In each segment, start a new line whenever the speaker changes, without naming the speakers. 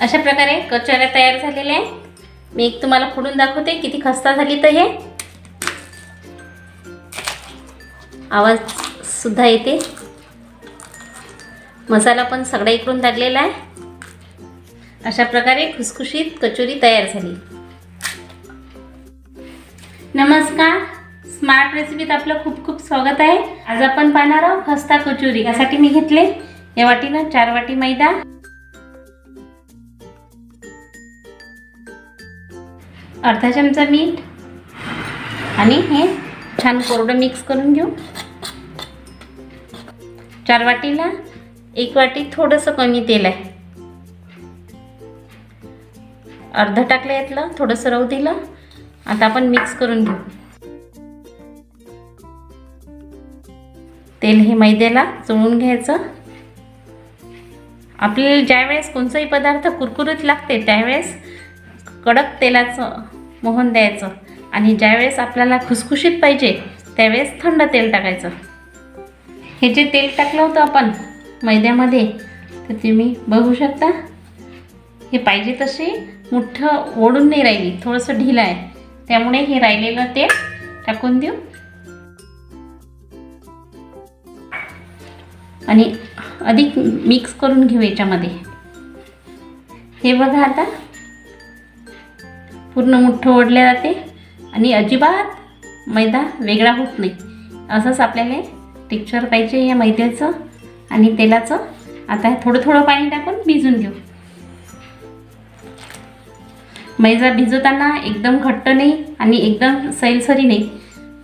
अशा प्रकारे कचोऱ्या तयार झालेल्या आहे. मी एक तुम्हाला फोडून दाखवते किती खस्ता झाली तर हे. आवाज सुद्धा येते. मसाला पण सगळा इकडून लागलेला आहे. अशा प्रकारे खुसखुशीत कचोरी तयार झाली. नमस्कार. स्मार्ट रेसिपीत आपलं खूप खूप स्वागत आहे. आज आपण पाहणार आहोत खस्ता कचोरी. यासाठी मी घेतले. या वाटीनं चार वाटी मैदा. अर्धा चमचा मीठ आणि हे छान कोरडं मिक्स करून घेऊ. चार वाटीला एक वाटी थोडंसं कमी तेल आहे. अर्ध टाकलं यातलं थोडंसं रव दिलं. आता आपण मिक्स करून घेऊ. तेल हे मैद्याला चोळून घ्यायचं. आपल्याला ज्यावेळेस कोणताही पदार्थ कुरकुरीत लागते त्यावेळेस कडक तेलाचं मोहन द्यायचं. आणि ज्यावेळेस आपल्याला खुसखुशीत पाहिजे त्यावेळेस थंड तेल टाकायचं. हे जे तेल टाकलं होतं आपण मैद्यामध्ये तर तुम्ही बघू शकता हे पाहिजे तशी मोठं ओढून नाही राहिली थोडंसं ढिलं आहे. त्यामुळे हे राहिलेलं तेल टाकून देऊ. आणि अधिक मिक्स करून घेऊ याच्यामध्ये. हे बघा आता. पूर्ण मुठ्ठं ओढले जाते आणि अजिबात मैदा वेगळा होत नाही. असंच आपल्याला टेक्चर पाहिजे या मैद्याचं आणि तेलाचं. आता हे थोडं थोडं पाणी टाकून भिजून घेऊ. मैदा भिजवताना एकदम घट्ट नाही आणि एकदम सैलसरी नाही.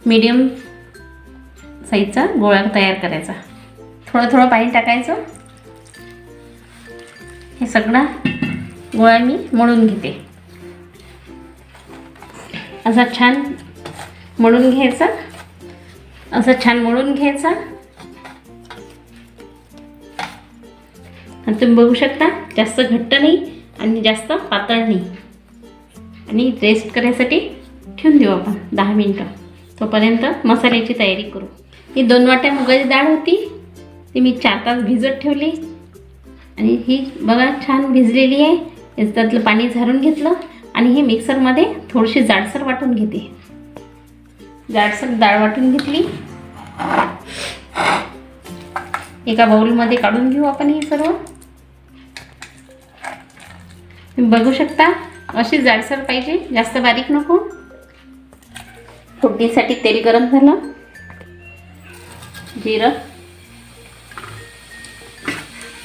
मीडियम साईजचा गोळा तयार करायचा. थोडं थोडं पाणी टाकायचं. हे सगळा गोळा मी मळून घेते. असा छान मळून घ्यायचा. असं छान मळून घ्यायचा. आणि तुम्ही बघू शकता जास्त घट्ट नाही आणि जास्त पातळ नाही. आणि रेस्ट करायसाठी ठेवून देऊ आपण दहा मिनटं. तोपर्यंत मसाल्याची तयारी करू. ही दोन वाट्या मुगाची डाळ होती ती मी चार तास भिजत ठेवली. आणि ही बघा छान भिजलेली आहे. त्यातलं पाणी झारून घेतलं. आणि हे मिक्सरमध्ये थोडीशी जाडसर वाटून घेते. जाडसर डाळ वाटून घेतली. एका बाउलमध्ये काढून घेऊ आपण हे सर्व. तुम्ही बघू शकता अशी जाडसर पाहिजे जास्त बारीक नको. फोडणीसाठी तेल गरम झालं. जिरं.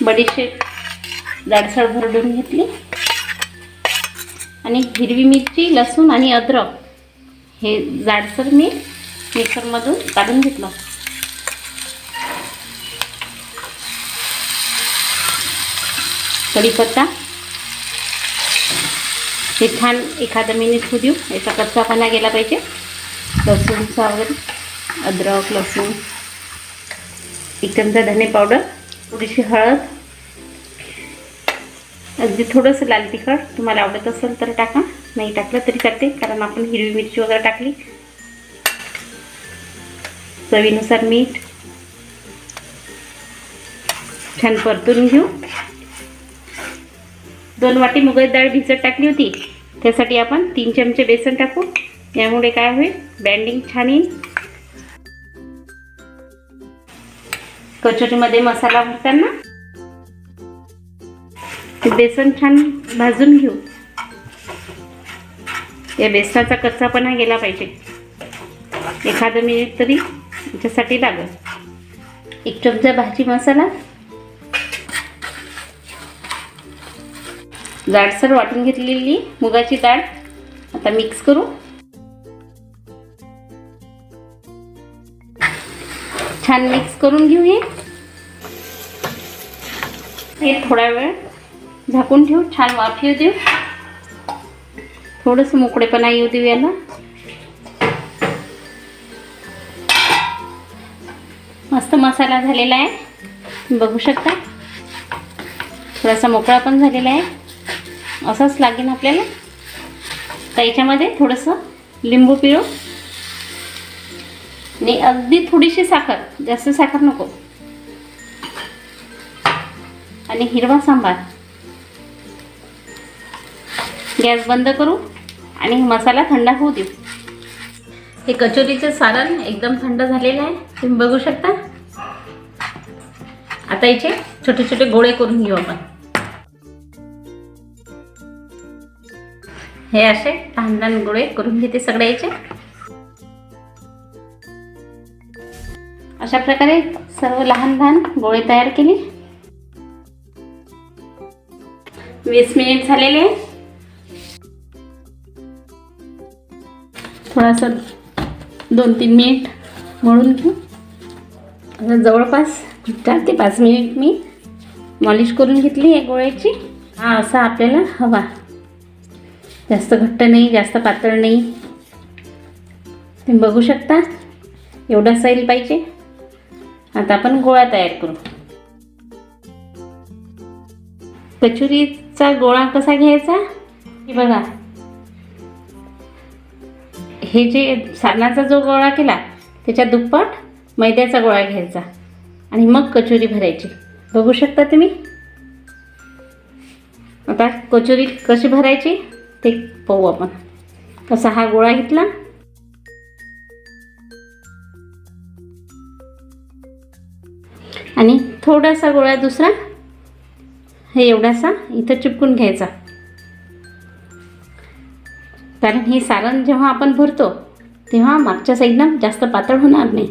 बडीशेप जाडसर भरडून घेतली. आणि हिरवी मिरची लसूण आणि अद्रक. हे जाडसर मी मिक्सरमधून काढून घेतलं. कढीपत्ता. हे छान एखादं मिनिट होऊ देऊ. याचा कच्चापणा गेला पाहिजे. लसूणचा वगैरे. अद्रक लसूण. एक चमचा धने पावडर थोडीशी हळद. अगदी थोडंसं लाल तिखट तुम्हाला आवडत असेल तर टाका. नाही टाकलं तरी चालते कारण आपण हिरवी मिरची वगैरे टाकली. चवीनुसार मीठ छान परतून घेऊ. दोन वाटी मुगाची डाळ भिजत टाकली होती. त्यासाठी आपण तीन चमचे बेसन टाकू. यामुळे काय होईल? बँडिंग छान येईल. कचोरीमध्ये मसाला भरताना ते बेसन छान भाजून घेऊ. या बेसनाचा कच्चापणा गेला पाहिजे. एखादं मिनिट तरी याच्यासाठी लागेल. एक चमचा भाजी मसाला. जाडसर वाटून घेतलेली मुगाची डाळ. आता मिक्स करू. छान मिक्स करून घेऊ हे थोडा वेळ झाकून ठेवू? छान वाफ येऊ देऊ. थोडंसं मोकळेपणा येऊ देऊ याला. मस्त मसाला झालेला आहे. बघू शकता? थोडासा मोकळा पण झालेला आहे. असंच लागेल आपल्याला. तर याच्यामध्ये थोडंसं लिंबू पिळू. आणि अगदी थोडीशी साखर. जास्त साखर नको. आणि हिरवा सांबार. गॅस बंद करू आणि मसाला थंड होऊ देऊ. हे कचोरीचं सारण एकदम थंड झालेलं आहे. तुम्ही बघू शकता. आता याचे छोटे छोटे गोळे करून घेऊ आपण. हे असे लहान लहान गोळे करून घेते सगळे याचे. अशा प्रकारे सर्व लहान लहान गोळे तयार केले. वीस मिनिट झालेले. थोडासा दोन तीन मिनिट मळून घेऊ. आता जवळपास चार ते पाच मिनिट मी. मॉलिश करून घेतली आहे गोळ्याची. हा असा आपल्याला हवा. जास्त घट्ट नाही जास्त पातळ नाही. तुम्ही बघू शकता एवढा सैल पाहिजे. आता आपण गोळा तयार करू. कचोरीचा गोळा कसा घ्यायचा? हे बघा. हे जे सारणाचा जो गोळा केला त्याच्या दुप्पट मैद्याचा गोळा घ्यायचा. आणि मग कचोरी भरायची. बघू शकता तुम्ही? आता कचोरी कशी भरायची? ते पाहू आपण. कसा हा गोळा घेतला. आणि थोडासा गोळा दुसरा हे एवढासा इथं चिपकून घ्यायचा. कारण हे सारण जेव्हा आपण भरतो तेव्हा मागच्या साईडनं जास्त पातळ होणार नाही.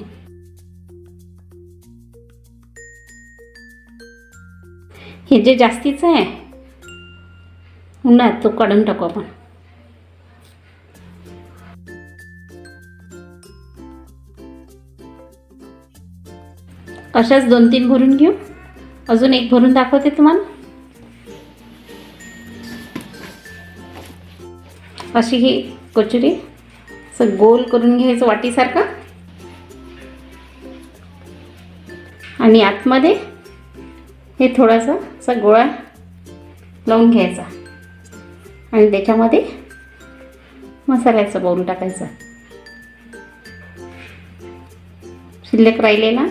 हे जे जास्तीचं आहे उन्हात तो काढून टाकू आपण. अशाच दोन तीन भरून घेऊ. अजून एक भरून दाखवते तुम्हाला. अशी ही कचोरी. असं गोल करून घ्यायचं वाटीसारखं. आणि आतमध्ये हे थोडासा असा गोळा लावून घ्यायचा. आणि त्याच्यामध्ये मसाल्याचं बाऊल टाकायचं. शिल्लक राहिलेला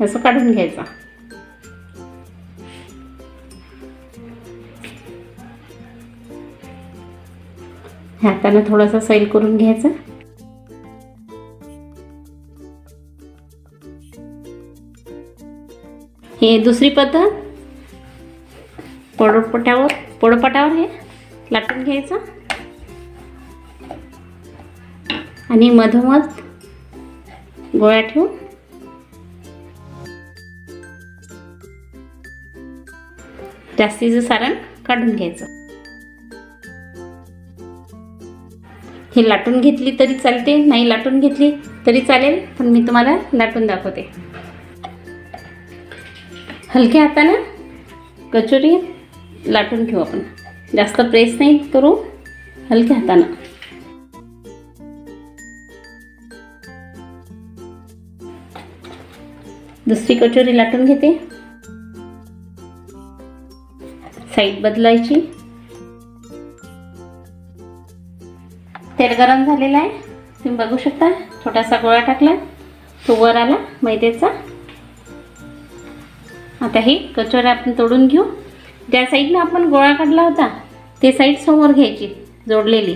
असं काढून घ्यायचा. हातानं थोडासा सैल करून घ्यायचा. हे दुसरी पद्धत. पोडपटावर पोडपटावर हे लाटून घ्यायचं. आणि मधोमध गोळ्या ठेवून. जास्तीचं सारण काढून घ्यायचं. हे लाटून घेतली तरी चालते नाही लाटून घेतली तरी चालेल पण मी तुम्हाला लाटून दाखवते. हलक्या हाताने कचोरी लाटून घेऊ आपण. जास्त प्रेस नाही करू हलक्या हातानं. दुसरी कचोरी लाटून घेते. साईड बदलायची. तेल गरम झालेलं आहे. तुम्ही बघू शकता छोटासा गोळा टाकला. तो वर आला मैद्याचा. आता हे कचोऱ्या आपण तोडून घेऊ. ज्या साईडनं आपण गोळा काढला होता ते साईड समोर घ्यायची जोडलेली.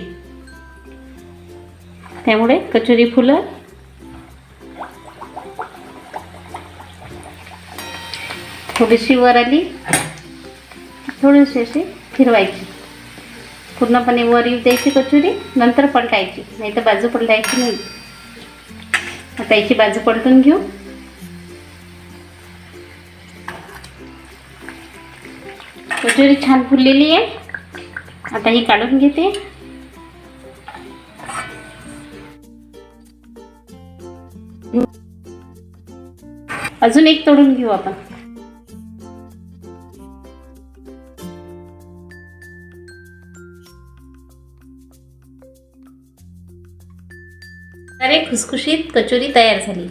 त्यामुळे कचोरी फुलं. थोडीशी वर आली. थोडीशी अशी फिरवायची. पूर्णपणे वर येऊ द्यायची कचोरी नंतर पलटायची. नाही तर बाजू पलटायची नाही. आता याची बाजू पलटून घेऊ. कचोरी छान फुललेली आहे. आता ही काढून घेते. अजून एक तोडून घेऊ आपण. खुसखुशीत कचोरी तयार झाली.